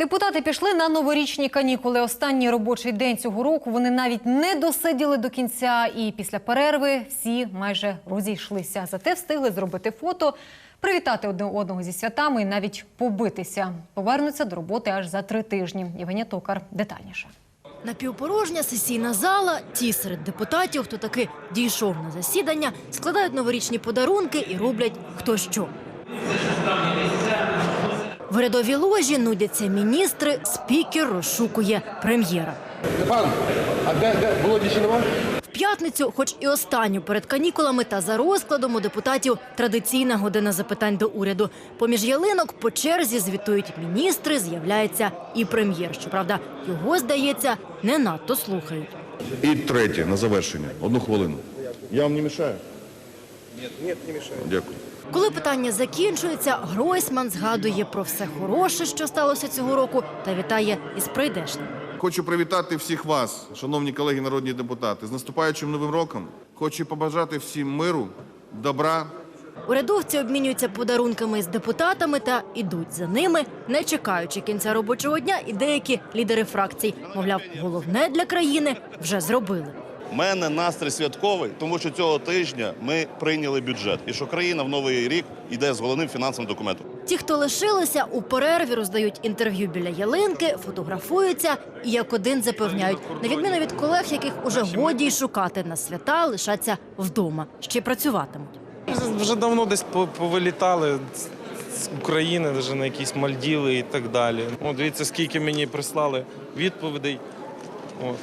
Депутати пішли на новорічні канікули. Останній робочий день цього року вони навіть не досиділи до кінця. І після перерви всі майже розійшлися. Зате встигли зробити фото, привітати одне одного зі святами і навіть побитися. Повернуться до роботи аж за три тижні. Євгенія Токар детальніше. Напівпорожня сесійна зала. Ті серед депутатів, хто таки дійшов на засідання, складають новорічні подарунки і роблять хто що. В рядовій ложі нудяться міністри, спікер розшукує прем'єра. Пан, а де, де нема? В п'ятницю, хоч і останню перед канікулами та за розкладом у депутатів традиційна година запитань до уряду. Поміж ялинок по черзі звітують міністри, з'являється і прем'єр. Щоправда, його здається не надто слухають. І третє на завершення. Одну хвилину. Я вам не мішаю? Ні, ні, не мішаю. Дякую. Коли питання закінчується, Гройсман згадує про все хороше, що сталося цього року, та вітає із прийдешнім. Хочу привітати всіх вас, шановні колеги народні депутати, з наступаючим новим роком. Хочу побажати всім миру, добра, Урядовці обмінюються подарунками з депутатами та ідуть за ними, не чекаючи кінця робочого дня. І деякі лідери фракцій, мовляв, головне для країни вже зробили. У мене настрій святковий, тому що цього тижня ми прийняли бюджет, і що країна в новий рік йде з головним фінансовим документом. Ті, хто лишилися, у перерві роздають інтерв'ю біля ялинки, фотографуються і як один запевняють, на відміну від колег, яких уже годі й шукати на свята, лишаться вдома, ще працюватимуть. Вже давно десь по- повилітали з- з України, вже на якісь Мальдіви і так далі. О, дивіться, скільки мені прислали відповідей. От,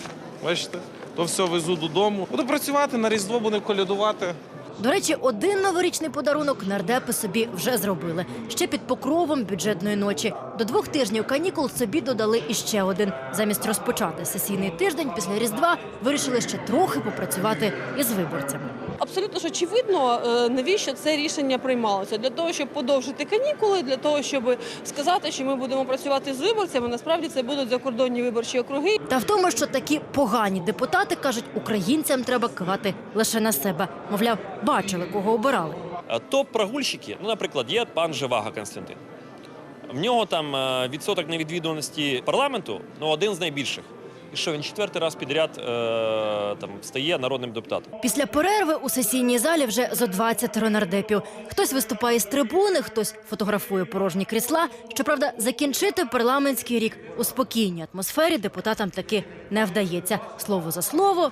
бачите, то все везу додому. Буду працювати на Різдво, буду колядувати. До речі, один новорічний подарунок нардепи собі вже зробили. Ще під покровом бюджетної ночі. До двох тижнів канікул собі додали іще один. Замість розпочати сесійний тиждень після Різдва вирішили ще трохи попрацювати із виборцями. Абсолютно ж очевидно, е, навіщо це рішення приймалося для того, щоб подовжити канікули, для того, щоб сказати, що ми будемо працювати з виборцями. Насправді це будуть закордонні виборчі округи. Та в тому, що такі погані депутати кажуть, українцям треба кивати лише на себе. Мовляв, бачили, кого обирали. Е, Топ-прогульщики, ну, наприклад, є пан Живага Константин. В нього там е, відсоток невідвідуваності парламенту ну, один з найбільших. І що він четвертий раз підряд е, там, стає народним депутатом. Після перерви у сесійній залі вже зо 20 нардепів. Хтось виступає з трибуни, хтось фотографує порожні крісла. Щоправда, закінчити парламентський рік у спокійній атмосфері депутатам таки не вдається. Слово за слово.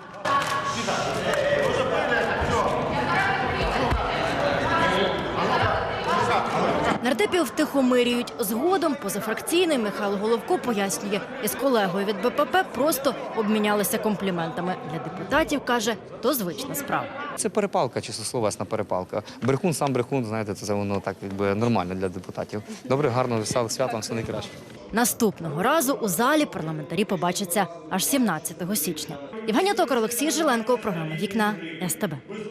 Нардепів втихомирюють. Згодом позафракційний Михайло Головко пояснює, із колегою від БПП просто обмінялися компліментами. Для депутатів каже, то звична справа. Це перепалка, чистословесна перепалка. Брехун сам брехун, знаєте, це воно так якби нормально для депутатів. Добре, гарно, веселих свят, вам все найкраще. Наступного разу у залі парламентарі побачаться аж 17 січня. Євгенія Токар, Олексій Жиленко, програма Вікна СТБ.